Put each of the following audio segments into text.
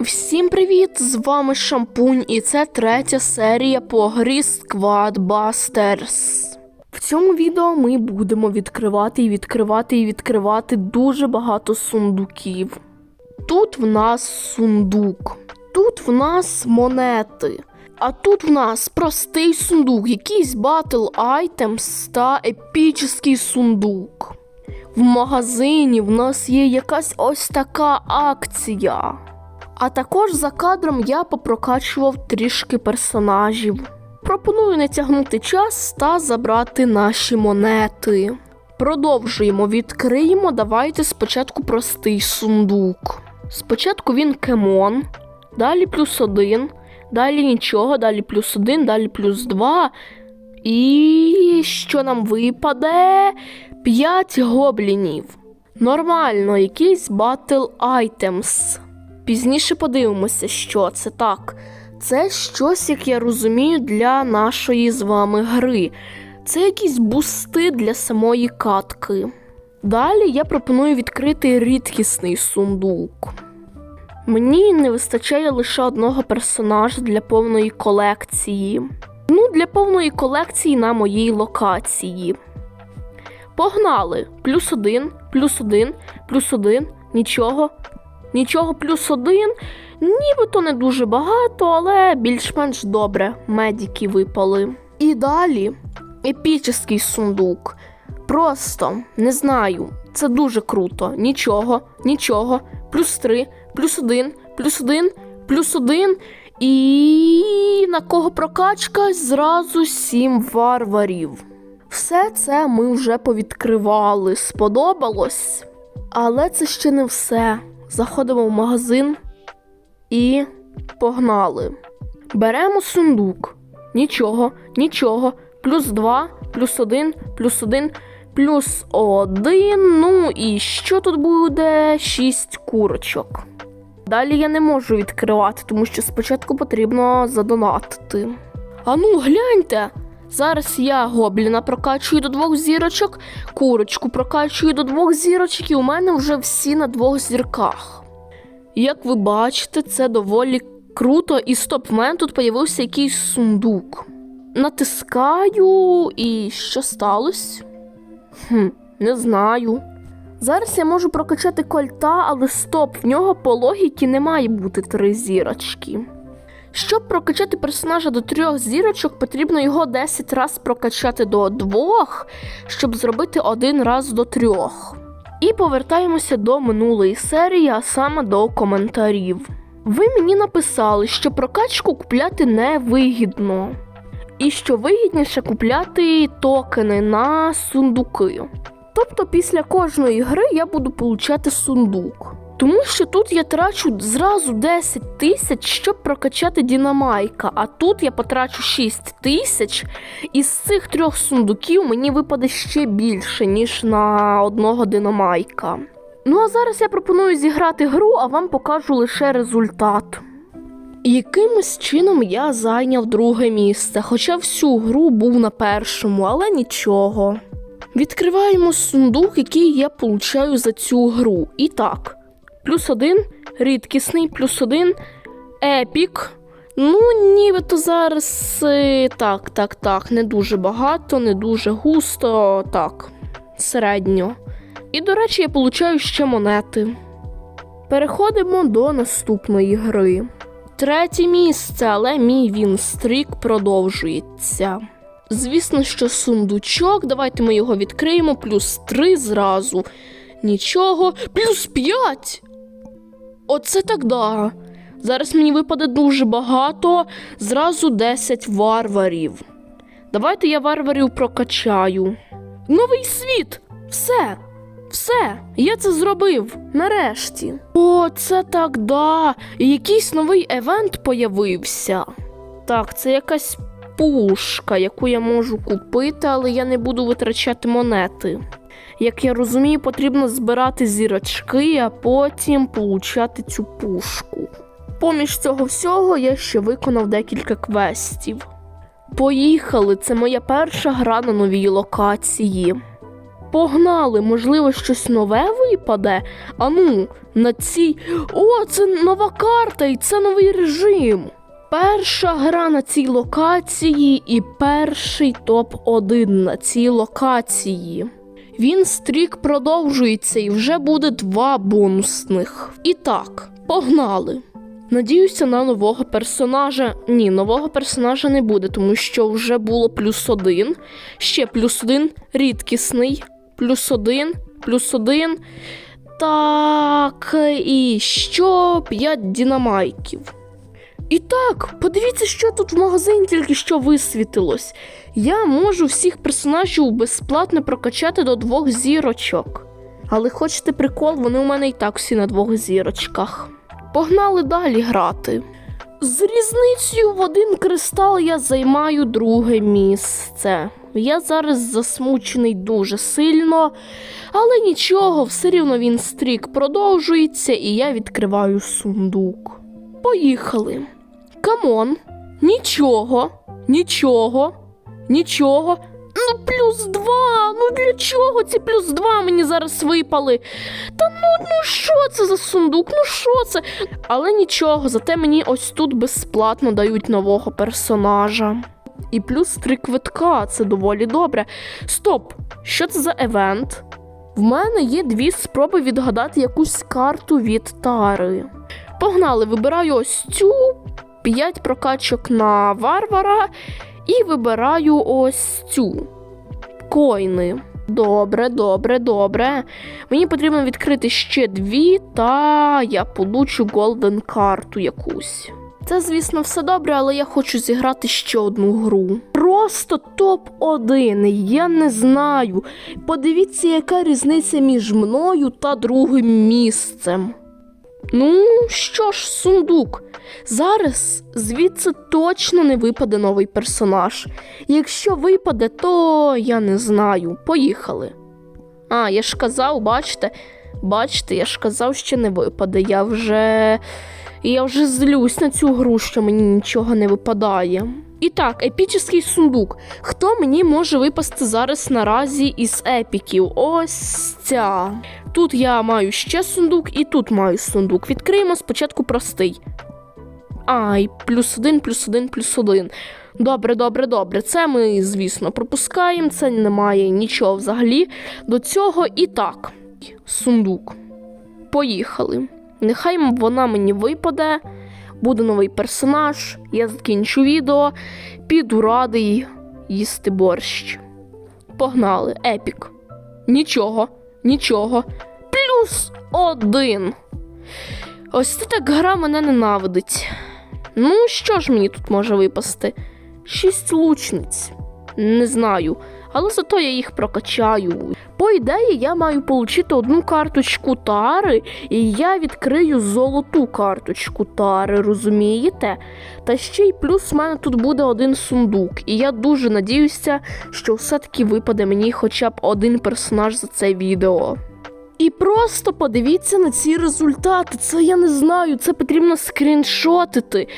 Всім привіт! З вами Шампунь, і це третя серія по грі Squad Busters. В цьому відео ми будемо відкривати і відкривати і відкривати дуже багато сундуків. Тут в нас сундук, тут в нас монети. А тут в нас простий сундук, якийсь батл items та епічний сундук. В магазині в нас є якась ось така акція. А також за кадром я попрокачував трішки персонажів. Пропоную не тягнути час та забрати наші монети. Продовжуємо, відкриємо. Давайте спочатку простий сундук. Спочатку він кемон, далі плюс один, далі нічого, далі плюс один, далі плюс два. І що нам випаде? П'ять гоблінів. Нормально, якийсь батл items. Пізніше подивимося, що це так. Це щось, як я розумію, для нашої з вами гри. Це якісь бусти для самої катки. Далі я пропоную відкрити рідкісний сундук. Мені не вистачає лише одного персонажа для повної колекції. Ну, для повної колекції на моїй локації. Погнали! Плюс один, плюс один, плюс один, нічого, Нічого плюс один, нібито не дуже багато, але більш-менш добре. Медики випали. І далі епічний сундук. Просто не знаю. Це дуже круто. Нічого, нічого. Плюс три, плюс один, плюс один, плюс один. І на кого прокачка? Зразу сім варварів. Все це ми вже повідкривали. Сподобалось? Але це ще не все. Заходимо в магазин і погнали. Беремо сундук. Нічого, нічого. Плюс два, плюс один, плюс один, плюс один. Ну і що тут буде? Шість курочок. Далі я не можу відкривати, тому що спочатку потрібно задонатити. А ну, гляньте! Зараз я гобліна прокачую до двох зірочок, курочку прокачую до двох зірочок, і у мене вже всі на двох зірках. Як ви бачите, це доволі круто, і стоп, в мене тут появився якийсь сундук. Натискаю, і що сталося? Хм, Не знаю. Зараз я можу прокачати кольта, але стоп, в нього по логіки не має бути три зірочки. Щоб прокачати персонажа до трьох зірочок, потрібно його 10 разів прокачати до двох, щоб зробити один раз до трьох. І повертаємося до минулої серії, а саме до коментарів. Ви мені написали, що прокачку купляти не вигідно, і що вигідніше купляти токени на сундуки. Тобто після кожної гри я буду получати сундук. Тому що тут я трачу зразу 10 тисяч, щоб прокачати Дінамайка, а тут я потрачу 6 тисяч, і з цих трьох сундуків мені випаде ще більше, ніж на одного Динамайка. Ну а зараз я пропоную зіграти гру, а вам покажу лише результат. Якимось чином я зайняв друге місце, хоча всю гру був на першому, але нічого. Відкриваємо сундук, який я получаю за цю гру. І так. Плюс один, рідкісний, плюс один, епік. Ну, нібито зараз е, так, так, так, не дуже багато, не дуже густо, так, середньо. І, до речі, я получаю ще монети. Переходимо до наступної гри. Третє місце, але мій вінстрік продовжується. Звісно, що сундучок. Давайте ми його відкриємо, плюс три зразу. Нічого, плюс п'ять. Оце так да. Зараз мені випаде дуже багато, зразу 10 варварів. Давайте я варварів прокачаю. Новий світ! Все, все, я це зробив нарешті. О, це так да. І якийсь новий евент появився. Так, це якась пушка, яку я можу купити, але я не буду витрачати монети. Як я розумію, потрібно збирати зірочки, а потім получати цю пушку. Поміж цього всього я ще виконав декілька квестів. Поїхали! Це моя перша гра на новій локації. Погнали, можливо, щось нове випаде. А ну, на цій. О, це нова карта і це новий режим. Перша гра на цій локації і перший топ-1 на цій локації. Він стрік продовжується і вже буде два бонусних. І так, погнали. Надіюся на нового персонажа. Ні, нового персонажа не буде, тому що вже було плюс один. Ще плюс один, рідкісний, плюс один, плюс один. Так, і що 5 дінамайків. І так, подивіться, що тут в магазині тільки що висвітилось. Я можу всіх персонажів безплатно прокачати до двох зірочок. Але хочете прикол, вони у мене і так всі на двох зірочках. Погнали далі грати. З різницею в один кристал я займаю друге місце. Я зараз засмучений дуже сильно, але нічого, все рівно він стрік продовжується, і я відкриваю сундук. Поїхали. Камон, нічого, нічого, нічого. Ну, плюс два. Ну для чого ці плюс два мені зараз випали? Та ну, ну що це за сундук? Ну що це? Але нічого, зате мені ось тут безплатно дають нового персонажа. І плюс три квитка, це доволі добре. Стоп! Що це за евент? В мене є дві спроби відгадати якусь карту від Тари. Погнали, вибираю ось цю, 5 прокачок на варвара і вибираю ось цю койни. Добре, добре, добре. Мені потрібно відкрити ще дві, та я получу голден карту якусь. Це, звісно, все добре, але я хочу зіграти ще одну гру. Просто топ-1. Я не знаю. Подивіться, яка різниця між мною та другим місцем. Ну, що ж, сундук. Зараз звідси точно не випаде новий персонаж. Якщо випаде, то я не знаю. Поїхали. А, я ж казав, бачите, бачите, я ж казав, що не випаде. Я вже. Я вже злюсь на цю гру, що мені нічого не випадає. І так, епічний сундук. Хто мені може випасти зараз наразі із епіків? Ось ця. Тут я маю ще сундук, і тут маю сундук. Відкриємо спочатку простий. Ай, плюс один, плюс один, плюс один. Добре, добре, добре. Це ми, звісно, пропускаємо. Це немає нічого взагалі. До цього і так. Сундук. Поїхали. Нехай вона мені випаде. Буде новий персонаж. Я закінчу відео. Піду радий їсти борщ. Погнали, епік. Нічого, нічого. Плюс один. Ось це так гра мене ненавидить. Ну, що ж мені тут може випасти? Шість лучниць. Не знаю, але зато я їх прокачаю. По ідеї, я маю отримати одну карточку тари, і я відкрию золоту карточку тари, розумієте? Та ще й плюс в мене тут буде один сундук, і я дуже надіюся, що все-таки випаде мені хоча б один персонаж за це відео. І просто подивіться на ці результати. Це я не знаю, це потрібно скріншотити.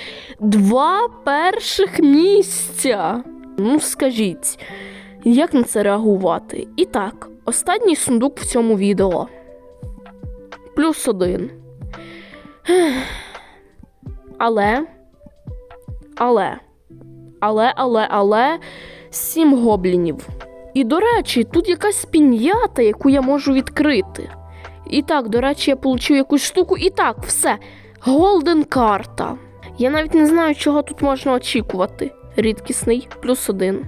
Два перших місця. Ну, скажіть, як на це реагувати? І так, останній сундук в цьому відео. Плюс один. Але. Але. Але, але, але. Сім гоблінів. І, до речі, тут якась пін'ята, яку я можу відкрити. І так, до речі, я получив якусь штуку. І так, все. Голден карта. Я навіть не знаю, чого тут можна очікувати. Рідкісний, плюс один.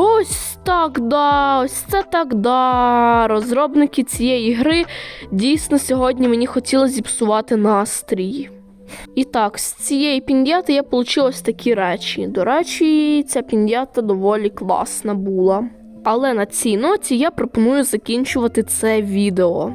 Ось так, да, ось це так, да. Розробники цієї гри дійсно сьогодні мені хотіли зіпсувати настрій. І так, з цієї пін'яти я отримала ось такі речі. До речі, ця пін'ята доволі класна була. Але на цій ноті я пропоную закінчувати це відео.